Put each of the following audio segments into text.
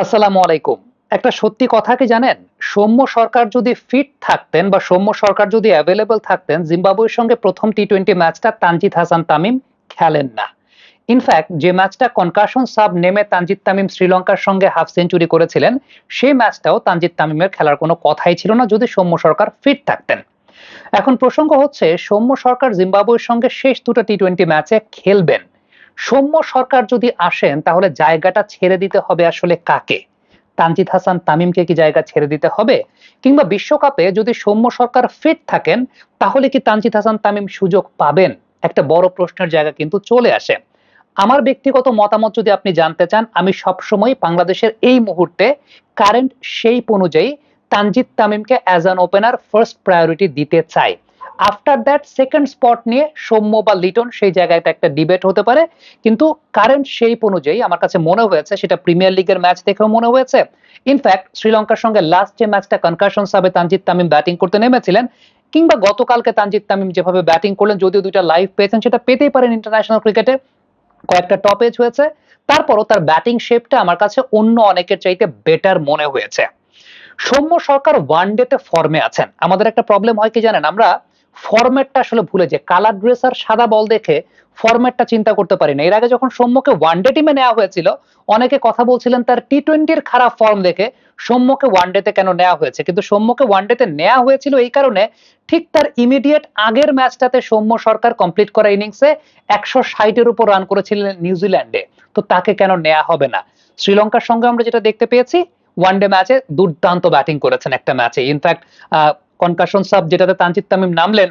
আসসালামু আলাইকুম। একটা সত্যি কথা কি জানেন? সৌম্য সরকার যদি ফিট থাকতেন বা সৌম্য সরকার যদি অ্যাভেলেবল থাকতেন, জিম্বাবুয়ের সঙ্গে প্রথম টি টোয়েন্টি ম্যাচটা তানজিদ হাসান তামিম খেলেন না। ইনফ্যাক্ট যে ম্যাচটা কনকাশন সাব নেমে তানজিদ তামিম শ্রীলঙ্কার সঙ্গে হাফ সেঞ্চুরি করেছিলেন, সেই ম্যাচটাও তানজিদ তামিমের খেলার কোনো কথাই ছিল না যদি সৌম্য সরকার ফিট থাকতেন। এখন প্রসঙ্গ হচ্ছে, সৌম্য সরকার জিম্বাবুয়ের সঙ্গে শেষ দুটো টি টোয়েন্টি ম্যাচে খেলবেন। সৌম্য সরকার যদি আসেন, তাহলে জায়গাটা ছেড়ে দিতে হবে আসলে কাকে? তানজিদ হাসান তামিমকে কি জায়গা ছেড়ে দিতে হবে? কিংবা বিশ্বকাপে যদি সৌম্য সরকার ফিট থাকেন, তাহলে কি তানজিদ হাসান তামিম সুযোগ পাবেন? একটা বড় প্রশ্নের জায়গা কিন্তু চলে আসে। আমার ব্যক্তিগত মতামত যদি আপনি জানতে চান, আমি সবসময় বাংলাদেশের এই মুহূর্তে কারেন্ট সেই অনুযায়ী Tanzid তামিমকে as an opener first priority দিতে চাই। আফটার দ্যাট সেকেন্ড স্পট নিয়ে সৌম্য বা লিটন সেই জায়গাটা একটা ডিবেট হতে পারে। কিন্তু কারেন্ট সেই অনুযায়ী আমার কাছে মনে হয়েছে, সেটা প্রিমিয়ার লিগের ম্যাচ দেখেও মনে হয়েছে। ইনফ্যাক্ট শ্রীলঙ্কার সঙ্গে লাস্ট যে ম্যাচটা কনকাশন সাবে তানজিদ তামিম ব্যাটিং করতে নেমেছিলেন, কিংবা গতকালকে তানজিদ তামিম যেভাবে ব্যাটিং করলেন, যদিও দুইটা লাইভ পেয়েছেন, সেটা পেতেই পারেন ইন্টারন্যাশনাল ক্রিকেটে কয়েকটা টপ এজ হয়েছে। তারপরও তার ব্যাটিং শেপটা আমার কাছে অন্য অনেকের চাইতে বেটার মনে হয়েছে। সৌম্য সরকার ওয়ান ডেতে ফর্মে আছেন। আমাদের একটা প্রবলেম হয় কি জানেন? আমরা ফরম্যাটটা আসলে ভুলে যে কালার ড্রেস আর সাদা বল দেখে ফরম্যাটটা চিন্তা করতে পারি না। এর আগে যখন সৌম্যকে ওয়ানডে টিমে নেওয়া হয়েছিল, অনেকে কথা বলছিলেন তার টি টোয়েন্টির খারাপ ফর্ম দেখে সৌম্যকে ওয়ানডেতে কেন নেওয়া হয়েছে? কিন্তু সৌম্যকে ওয়ানডেতে নেওয়া হয়েছিল এই কারণে ঠিক তার ইমিডিয়েট আগের ম্যাচটাতে সৌম্য সরকার কমপ্লিট করা ইনিংসে একশো ষাটের উপর রান করেছিলেন নিউজিল্যান্ডে তো তাকে কেন নেওয়া হবে না? শ্রীলঙ্কার সঙ্গে আমরা যেটা দেখতে পেয়েছি ওয়ানডে ম্যাচে দুর্দান্ত ব্যাটিং করেছেন একটা ম্যাচে ইনফ্যাক্ট কনকাশন সাব যেটাতে তানজিদ তামিম নামলেন,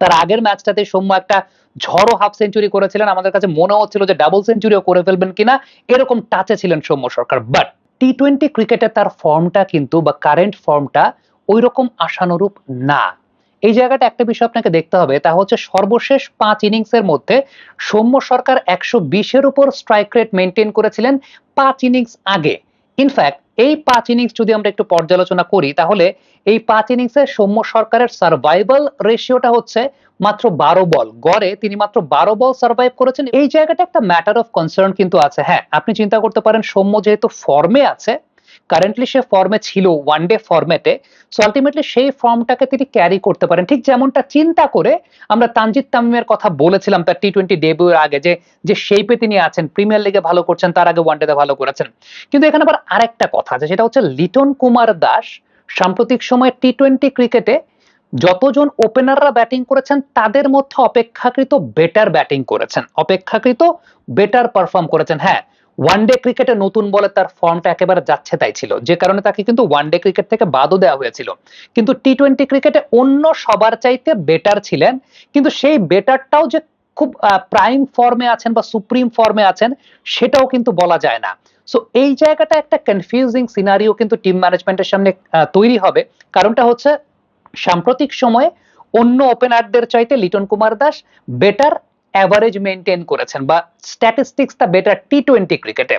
তার আগের ম্যাচটাতে সৌম্য একটা ঝড়ো হাফ সেঞ্চুরি করেছিলেন। আমাদের কাছে মনে হচ্ছিল যে ডাবল সেঞ্চুরিও করে ফেলবেন কিনা, এরকম টাচে ছিলেন Soumya Sarkar. But T twenty ক্রিকেটে তার ফর্মটা কিন্তু বা কারেন্ট ফর্মটা ওই রকম আশানুরূপ না। এই জায়গাটা একটা বিষয় আপনাকে দেখতে হবে, তা হচ্ছে সর্বশেষ পাঁচ ইনিংসের মধ্যে সৌম্য সরকার একশো বিশের উপর স্ট্রাইক রেট মেনটেন করেছিলেন পাঁচ ইনিংস আগে। ইনফ্যাক্ট এই পাঁচ ইনিংস যদি আমরা একটু পর্যালোচনা করি, তাহলে এই পাঁচ ইনিংসে সৌম্য সরকারের সার্ভাইভাল রেশিওটা হচ্ছে মাত্র বারো বল। গড়ে তিনি মাত্র বারো বল সার্ভাইভ করেছেন। এই জায়গাটা একটা ম্যাটার অফ কনসার্ন কিন্তু আছে। হ্যাঁ আপনি চিন্তা করতে পারেন, সৌম্য যেহেতু ফর্মে আছে কারেন্টলি সে ফর্মে ছিল ওয়ান ডে ফর্মেটে সো আলটিমেটলি সেই ফর্মটাকে তিনি ক্যারি করতে পারেন। ঠিক যেমনটা চিন্তা করে আমরা তানজিদ তামিমের কথা বলেছিলাম তার টি টোয়েন্টি ডেবিউর আগে যে যে শেপে তিনি আছেন প্রিমিয়ার লিগে ভালো করছেন, তার আগে ওয়ান ডেতে ভালো করেছেন। কিন্তু এখানে আবার আরেকটা কথা আছে, সেটা হচ্ছে লিটন কুমার দাস সাম্প্রতিক সময়ে টি টোয়েন্টি ক্রিকেটে যতজন ওপেনাররা ব্যাটিং করেছেন, তাদের মধ্যে অপেক্ষাকৃত বেটার ব্যাটিং করেছেন। অপেক্ষাকৃত বেটার পারফর্ম করেছেন। হ্যাঁ ওয়ানডে ক্রিকেটে নতুন বলে তার ফর্মটা একেবারে যাচ্ছে তাই ছিল। যে কারণে তাকে কিন্তু ওয়ানডে ক্রিকেট থেকে বাদও দেওয়া হয়েছিল। কিন্তু টি টোয়েন্টি ক্রিকেটে অন্য সবার চাইতে বেটার ছিলেন। কিন্তু সেই বেটারটাও যে খুব প্রাইম ফর্মে আছেন বা সুপ্রিম ফর্মে আছেন, সেটাও কিন্তু বলা যায় না। সো এই জায়গাটা একটা কনফিউজিং সিনারিও কিন্তু টিম ম্যানেজমেন্টের সামনে তৈরি হবে। কারণটা হচ্ছে, সাম্প্রতিক সময়ে অন্য ওপেনারদের চাইতে Liton Kumar Das better average maintain করেছেন বা স্ট্যাটিস্টিক্সটা বেটার টি টোয়েন্টি ক্রিকেটে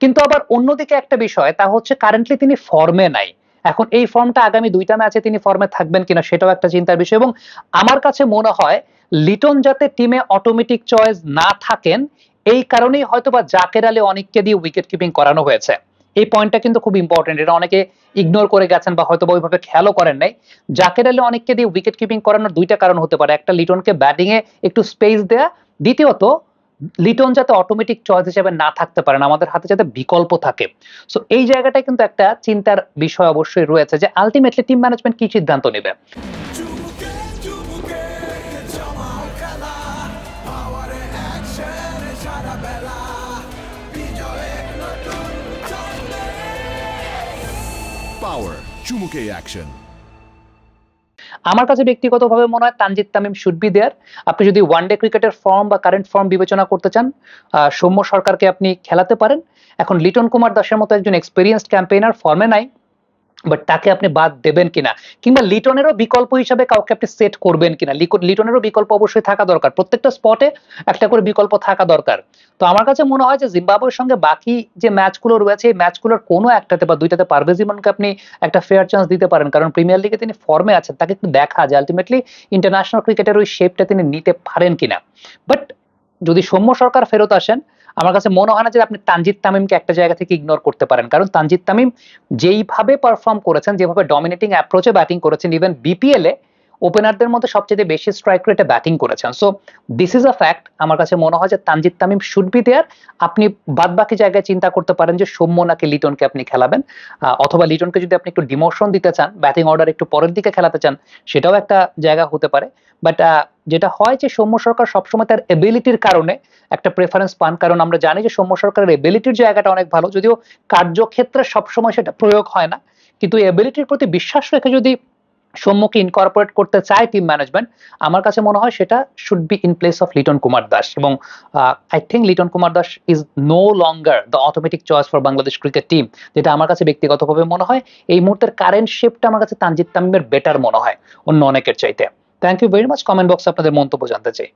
কিন্তু আবার অন্যদিকে একটা বিষয়, তা হচ্ছে কারেন্টলি তিনি ফর্মে নাই। এখন এই ফর্মটা আগামী দুইটা ম্যাচে তিনি ফর্মে থাকবেন কিনা সেটাও একটা চিন্তার বিষয়। এবং আমার কাছে মনে হয় লিটন যাতে টিমে অটোমেটিক চয়েস না থাকেন, এই কারণেই হয়তো বা জাকের আলী অনেককে দিয়ে উইকেট কিপিং করানো হয়েছে। এই পয়েন্টটা কিন্তু খুব ইম্পর্টেন্ট এটা অনেকে ইগনোর করে গেছেন বা হয়তো ওইভাবে খেয়ালও করেন নাই। জাকের আলী অনেককে দিয়ে উইকেট কিপিং করানোর দুইটা কারণ হতে পারে, একটা লিটনকে ব্যাটিংয়ে একটু স্পেস দেয়া, দ্বিতীয়ত লিটন যাতে অটোমেটিক চয়েস হিসেবে না থাকতে পারেন আমাদের হাতে যাতে বিকল্প থাকে। সো এই জায়গাটায় কিন্তু একটা চিন্তার বিষয় অবশ্যই রয়েছে যে আলটিমেটলি টিম ম্যানেজমেন্ট কি সিদ্ধান্ত নেবে? Power, চুমুকে অ্যাকশন আমার কাছে ব্যক্তিগতভাবে মনে হয় Tanzid Tamim should be there আপনি যদি ওয়ান ডে ক্রিকেটের ফর্ম বা কারেন্ট ফর্ম বিবেচনা করতে চান সৌম্য সরকারকে আপনি খেলাতে পারেন। এখন লিটন কুমার দাসের মতো একজন এক্সপিরিয়েন্সড ক্যাম্পেইনার ফর্মে নাই। বাট তাকে আপনি বাদ দেবেন কিনা? কিংবা লিটনেরও বিকল্প হিসাবে কাউকে আপনি সেট করবেন কিনা? লিটনেরও বিকল্প অবশ্যই থাকা দরকার। প্রত্যেকটা স্পটে একটা করে বিকল্প থাকা দরকার। তো আমার কাছে মনে হয় যে জিম্বাবুয়ের সঙ্গে বাকি যে ম্যাচগুলো রয়েছে, এই ম্যাচগুলোর কোনো একটাতে বা দুইটাতে পারভেজ ইমনকে আপনি একটা ফেয়ার চান্স দিতে পারেন। কারণ প্রিমিয়ার লিগে তিনি ফর্মে আছেন, তাকে একটু দেখা যে আলটিমেটলি ইন্টারন্যাশনাল ক্রিকেটের ওই শেপটা তিনি নিতে পারেন কিনা? বাট যদি সৌম্য সরকার ফেরত আসেন আমার কাছে মনে হয় না যে আপনি তানজিদ তামিমকে একটা জায়গা থেকে ইগনোর করতে পারেন। কারণ তানজিদ তামিম যেইভাবে পারফর্ম করেছেন, যেভাবে ডমিনেটিং অ্যাপ্রোচে ব্যাটিং করেছেন ইভেন বিপিএল ওপেনারদের মধ্যে সবচেয়ে বেশি স্ট্রাইক রেটে ব্যাটিং করেছেন। So this is a fact আমার কাছে মনে হয় যে Tanzid Tamim should be there আপনি বাদ বাকি জায়গায় চিন্তা করতে পারেন যে সৌম্য নাকি লিটনকে আপনি খেলাবেন। অথবা লিটনকে যদি আপনি একটু ডিমোশন দিতে চান ব্যাটিং অর্ডার একটু পরের দিকে খেলাতে চান, সেটাও একটা জায়গা হতে পারে। বাট যেটা হয় যে সৌম্য সরকার সবসময় তার এবিলিটির কারণে একটা প্রেফারেন্স পান, কারণ আমরা জানি যে সৌম্য সরকারের এবিলিটির জায়গাটা অনেক ভালো, যদিও কার্যক্ষেত্রে সবসময় সেটা প্রয়োগ হয় না। কিন্তু এবিলিটির প্রতি বিশ্বাস রেখে যদি সৌম্যকে ইনকর্পোরেট করতে চায় টিম ম্যানেজমেন্ট আমার কাছে মনে হয় সেটা should be in place of Liton Kumar Das এবং I think Liton Kumar Das is no longer the automatic choice for Bangladesh cricket team যেটা আমার কাছে ব্যক্তিগতভাবে মনে হয় এই মুহূর্তের কারেন্ট শেপটা আমার কাছে তানজিদ তামিমের বেটার মনে হয় অন্য অনেকের চাইতে। Thank you very much comment বক্সে আপনাদের মন্তব্য জানতে চাই।